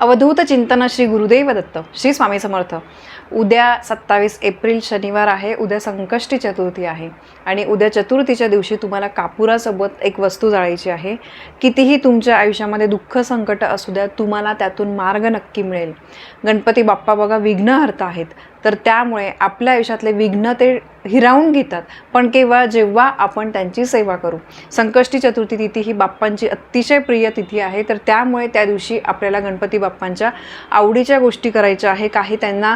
अवधूत चिंतन श्री गुरुदेव दत्त श्री स्वामी समर्थ. उद्या सत्तावीस एप्रिल शनिवार आहे उद्या संकष्टी चतुर्थी आहे आणि उद्या चतुर्थीच्या दिवशी तुम्हाला कापुरासोबत एक वस्तू जाळायची आहे. कितीही तुमच्या आयुष्यामध्ये दुःख संकट असू द्या तुम्हाला त्यातून मार्ग नक्की मिळेल. गणपती बाप्पा बघा विघ्नहर्ता आहेत. तर त्यामुळे आपल्या आयुष्यातले विघ्न ते हिरावून घेतात पण केव्हा जेव्हा आपण त्यांची सेवा करू. संकष्टी चतुर्थी तिथी ही बाप्पांची अतिशय प्रिय तिथी आहे तर त्यामुळे त्या दिवशी आपल्याला गणपती बाप्पा बाप्पांच्या आवडीच्या गोष्टी करायच्या आहे काही त्यांना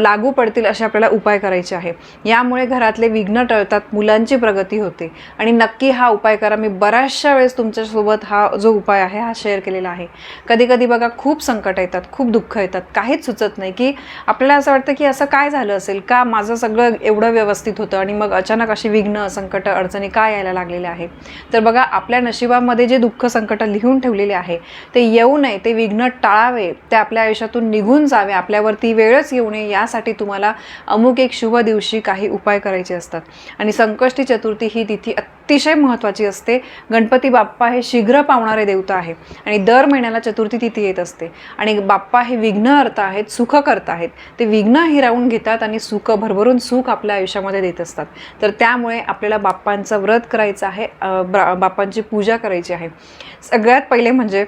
लागू पडतील असे आपल्याला उपाय करायचे आहे. यामुळे घरातले विघ्न टळतात मुलांची प्रगती होते. आणि नक्की हा उपाय करा. मी बऱ्याचशा वेळेस तुमच्यासोबत हा जो उपाय आहे हा शेअर केलेला आहे. कधी कधी बघा खूप संकट येतात खूप दुःख येतात. काहीच सुचत नाही की आपल्याला असं वाटतं की असं काय झालं असेल? का माझं सगळं एवढं व्यवस्थित होतं? आणि मग अचानक अशी विघ्न संकट अडचणी काय यायला लागलेल्या आहे तर बघा आपल्या नशिबामध्ये जे दुःख संकट लिहून ठेवलेले आहे ते येऊ नये. ते विघ्न जावे ते आपल्या आयुष्यातून निघून जावे आपल्यावरती वेळच येऊ नये यासाठी तुम्हाला अमुक एक शुभ दिवशी काही उपाय करायचे असतात. आणि संकष्टी चतुर्थी ही तिथी अतिशय महत्त्वाची असते. गणपती बाप्पा हे शीघ्र पावणारे देवता आहे आणि दर महिन्याला चतुर्थी तिथी येत असते. आणि बाप्पा हे विघ्नहर्ता आहेत सुख करता आहेत. ते विघ्न हिरावून घेतात आणि सुख भरभरून सुख आपल्या आयुष्यामध्ये देत असतात. तर त्यामुळे आपल्याला बाप्पांचं व्रत करायचं आहे बाप्पांची पूजा करायची आहे. सगळ्यात पहिले म्हणजे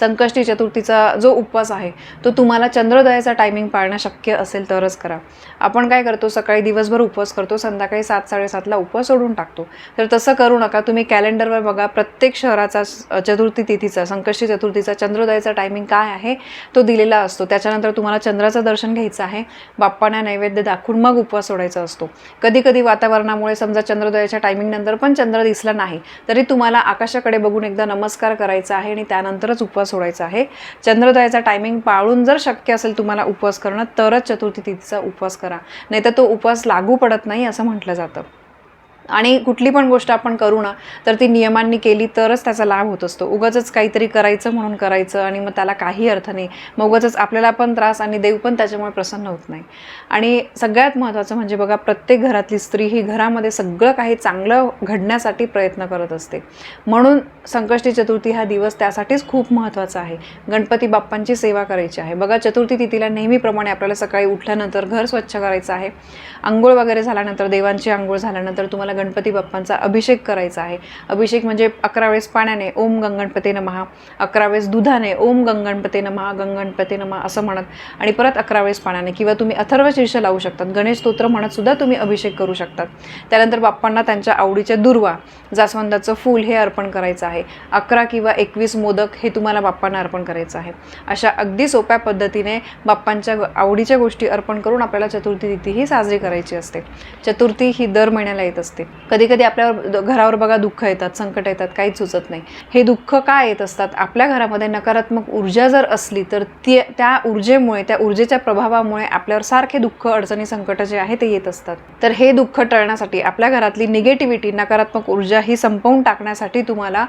संकष्टी चतुर्थीचा जो उपवास आहे तो तुम्हाला चंद्रोदयाचा टायमिंग पाळणं शक्य असेल तरच करा. आपण काय करतो सकाळी दिवसभर उपवास करतो संध्याकाळी सात साडेसातला उपवास सोडून टाकतो. तर तसं करू नका तुम्ही कॅलेंडरवर बघा प्रत्येक शहराचा स- चतुर्थी तिथीचा संकष्टी चतुर्थीचा चंद्रोदयाचा टायमिंग काय आहे तो दिलेला असतो. त्याच्यानंतर तुम्हाला चंद्राचं दर्शन घ्यायचं आहे बाप्पांना नैवेद्य दाखवून मग उपवास सोडायचा असतो. कधी कधी वातावरणामुळे समजा चंद्रोदयाच्या टायमिंग नंतर पण चंद्र दिसला नाही तरी तुम्हाला आकाशाकडे बघून एकदा नमस्कार करायचा आहे आणि त्यानंतरच उपवास सोडायचा आहे. चंद्रोदयाचा टायमिंग पाळून जर शक्य असेल तुम्हाला उपवास करणं तरच चतुर्थी तिथीचा उपवास करा. नाहीतर तो उपवास लागू पडत नाही असं म्हटलं जातं. आणि कुठली पण गोष्ट आपण करू ना तर ती नियमांनी केली तरच त्याचा लाभ होत असतो. उगाचच काहीतरी करायचं म्हणून करायचं आणि मग त्याला काही अर्थ नाही. मग उगाचच आपल्याला पण त्रास आणि देव पण त्याच्यामुळे प्रसन्न होत नाही. आणि सगळ्यात महत्त्वाचं म्हणजे बघा प्रत्येक घरातली स्त्री ही घरामध्ये सगळं काही चांगलं घडण्यासाठी प्रयत्न करत असते. म्हणून संकष्टी चतुर्थी हा दिवस त्यासाठीच खूप महत्त्वाचा आहे. गणपती बाप्पांची सेवा करायची आहे. बघा चतुर्थी तिथीला नेहमीप्रमाणे आपल्याला सकाळी उठल्यानंतर घर स्वच्छ करायचं आहे. आंघोळ वगैरे झाल्यानंतर देवांची आंघोळ झाल्यानंतर तुम्हाला गणपती बाप्पांचा अभिषेक करायचा आहे. अभिषेक म्हणजे अकरा वेळेस पाण्याने ओम गंगणपते नमहा अकरा वेळेस दुधाने ओम गंगणपते नमहा गंगणपते नमहा असं म्हणत आणि परत अकरा वेळेस पाण्याने किंवा तुम्ही अथर्व शीर्ष लावू शकतात. गणेश स्तोत्र म्हणत सुद्धा तुम्ही अभिषेक करू शकतात. त्यानंतर बाप्पांना त्यांच्या आवडीच्या दुर्वा जास्वंदाचं फूल हे अर्पण करायचं आहे. अकरा किंवा एकवीस मोदक हे तुम्हाला बाप्पांना अर्पण करायचं आहे. अशा अगदी सोप्या पद्धतीने बाप्पांच्या आवडीच्या गोष्टी अर्पण करून आपल्याला चतुर्थी तिथी ही साजरी करायची असते. चतुर्थी ही दर महिन्याला येत असते. कधी कधी आपल्यावर द- घरावर बघा दुःख येतात संकट येतात काहीच सुचत नाही. हे दुःख का येत असतात? आपल्या घरामध्ये नकारात्मक ऊर्जा जर असली तर ती त्या ऊर्जेमुळे त्या ऊर्जेच्या प्रभावामुळे आपल्यावर सारखे दुःख अडचणी संकट जे आहे ते येत असतात. तर हे दुःख टळण्यासाठी आपल्या घरातली निगेटिव्हिटी नकारात्मक ऊर्जा ही संपवून टाकण्यासाठी तुम्हाला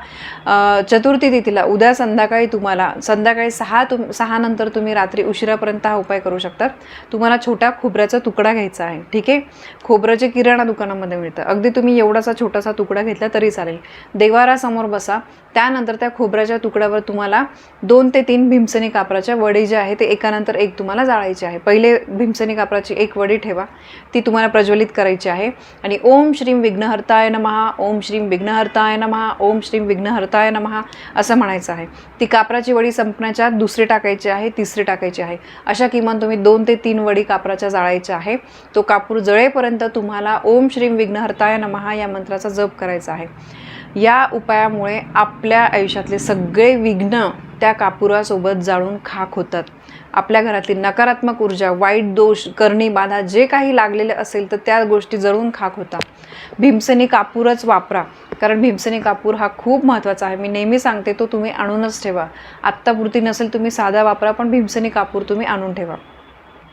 चतुर्थी तिथीला उद्या संध्याकाळी तुम्हाला संध्याकाळी सहा तुम सहा नंतर तुम्ही रात्री उशिरापर्यंत हा उपाय करू शकतात. तुम्हाला छोट्या खोबऱ्याचा तुकडा घ्यायचा आहे. ठीक आहे? खोबऱ्याचे किराणा दुकानामध्ये मिळतं. अगदी तुम्ही एवढासा छोटासा तुकडा घेतला तरी चालेल. देवारासमोर बसा. त्यानंतर त्या खोबऱ्याच्या तुकड्यावर तुम्हाला दोन ते तीन भीमसेनी कापराच्या वडी जे आहे ते एकानंतर एक तुम्हाला जाळायचे आहे. पहिले भीमसेनी कापराची एक वडी ठेवा. ती तुम्हाला प्रज्वलित करायची आहे. आणि ओम श्रीम विघ्नहर्ताय नमहा ओम श्रीम विघ्नहर्ताय नमहा ओम श्रीम विघ्नहर्ताय नमहा असं म्हणायचं आहे. ती कापराची वडी संपण्याच्या दुसरी टाकायची आहे तिसरी टाकायची आहे. अशा किमान तुम्ही दोन ते तीन वडी कापराच्या जाळायच्या आहे. तो कापूर जळेपर्यंत तुम्हाला ओम श्रीम विघ्नहर्ताय नमहा या मंत्राचा जप करायचा आहे. या उपायामुळे आपल्या आयुष्यातले सगळे विघ्न त्या कापुरासोबत जाळून खाक होतात. आपल्या घरातली नकारात्मक ऊर्जा वाईट दोष करणी बाधा जे काही लागलेले असेल तर त्या गोष्टी जळून खाक होतात. भीमसेनी कापूरच वापरा कारण भीमसेनी कापूर हा खूप महत्त्वाचा आहे. मी नेहमी सांगते तो तुम्ही आणूनच ठेवा. आत्तापुरती नसेल तुम्ही साधा वापरा पण भीमसेनी कापूर तुम्ही आणून ठेवा.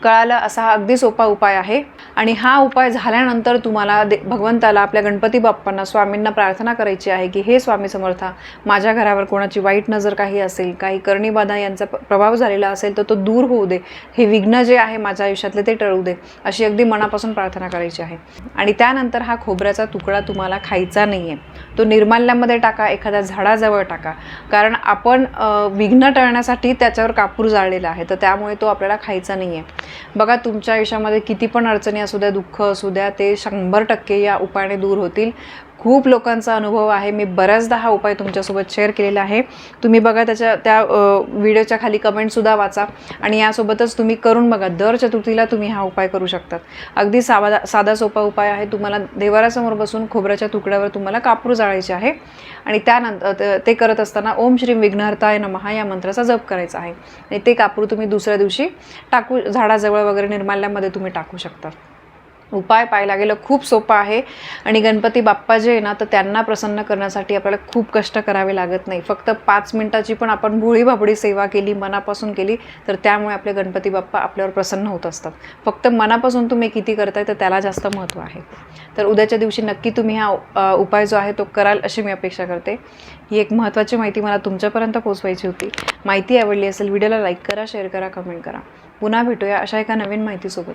कळालं असा हा अगदी सोपा उपाय आहे. आणि हा उपाय झाल्यानंतर तुम्हाला दे भगवंताला आपल्या गणपती बाप्पांना स्वामींना प्रार्थना करायची आहे की हे स्वामी समर्था माझ्या घरावर कोणाची वाईट नजर काही असेल काही करणीबाधा यांचा प- प्रभाव झालेला असेल तर तो दूर होऊ दे. हे विघ्न जे आहे माझ्या आयुष्यातले ते टळू दे. अशी अगदी मनापासून प्रार्थना करायची आहे. आणि त्यानंतर हा खोबऱ्याचा तुकडा तुम्हाला खायचा नाही आहे तो निर्माल्यामध्ये टाका एखाद्या झाडाजवळ टाका. कारण आपण विघ्न टळण्यासाठी त्याच्यावर कापूर जाळलेला आहे. तर त्यामुळे तो आपल्याला खायचा नाही आहे बघा तुमच्या आयुष्यामध्ये किती पण अडचणी असू द्या दुःख असू द्या ते शंभर टक्के या उपायाने दूर होतील. खूप लोकांचा अनुभव आहे. मी बऱ्याचदा हा उपाय तुमच्यासोबत शेअर केलेला आहे. तुम्ही बघा त्याच्या त्या व्हिडिओच्या खाली कमेंटसुद्धा वाचा आणि यासोबतच तुम्ही करून बघा. दर चतुर्थीला तुम्ही हा उपाय करू शकतात. अगदी साधा साधा सोपा उपाय आहे. तुम्हाला देवारासमोर बसून खोबऱ्याच्या तुकड्यावर तुम्हाला कापूर जाळायचे आहे. आणि त्यानंतर ते- करत असताना ओम श्रीम विघ्नहर्ताय नमहा या मंत्राचा जप करायचा आहे. आणि ते कापूर तुम्ही दुसऱ्या दिवशी टाकू झाडाजवळ वगैरे निर्माल्यामध्ये तुम्ही टाकू शकता. उपाय पाहायला गेलं खूप सोपा आहे. आणि गणपती बाप्पा जे आहे ना तर त्यांना प्रसन्न करण्यासाठी आपल्याला खूप कष्ट करावे लागत नाही. फक्त पाच मिनटाची पण आपण भोळी भाबडी सेवा केली मनापासून केली तर त्यामुळे आपले गणपती बाप्पा आपल्यावर प्रसन्न होत असतात. फक्त मनापासून तुम्ही किती करताय तर त्याला जास्त महत्त्व आहे. तर उद्याच्या दिवशी नक्की तुम्ही हा उपाय जो आहे तो कराल अशी मी अपेक्षा करते. ही एक महत्त्वाची माहिती मला तुमच्यापर्यंत पोचवायची होती. माहिती आवडली असेल व्हिडिओला लाईक करा शेअर करा कमेंट करा. पुन्हा भेटूया अशा एका नवीन माहितीसोबत.